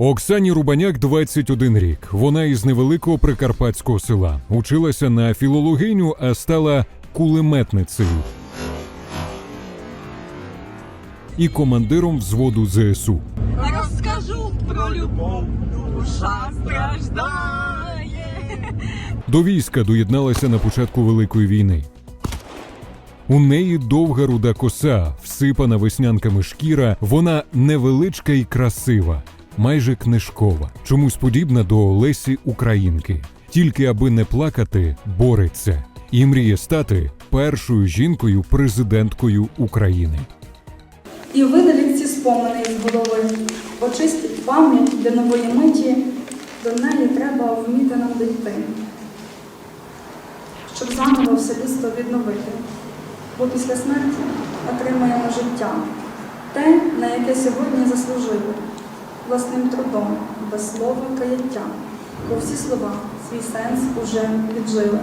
Оксані Рубаняк 21 рік. Вона із невеликого прикарпатського села. Училася на філологиню, а стала кулеметницею. І командиром взводу ЗСУ. Розкажу про любов, душа страждає. До війська доєдналася на початку Великої війни. У неї довга руда коса, всипана веснянками шкіра, вона невеличка і красива, майже книжкова, чомусь подібна до Олесі Українки. Тільки аби не плакати, бореться і мріє стати першою жінкою президенткою України. І видаліть ці спомини із голови, очистіть пам'ять для нової миті, до неї треба вміти нам дійти, щоб заново все людство відновити. Бо після смерті отримаємо життя, те, на яке сьогодні заслужили, власним трудом, без слова каяття, бо всі слова свій сенс уже віджили.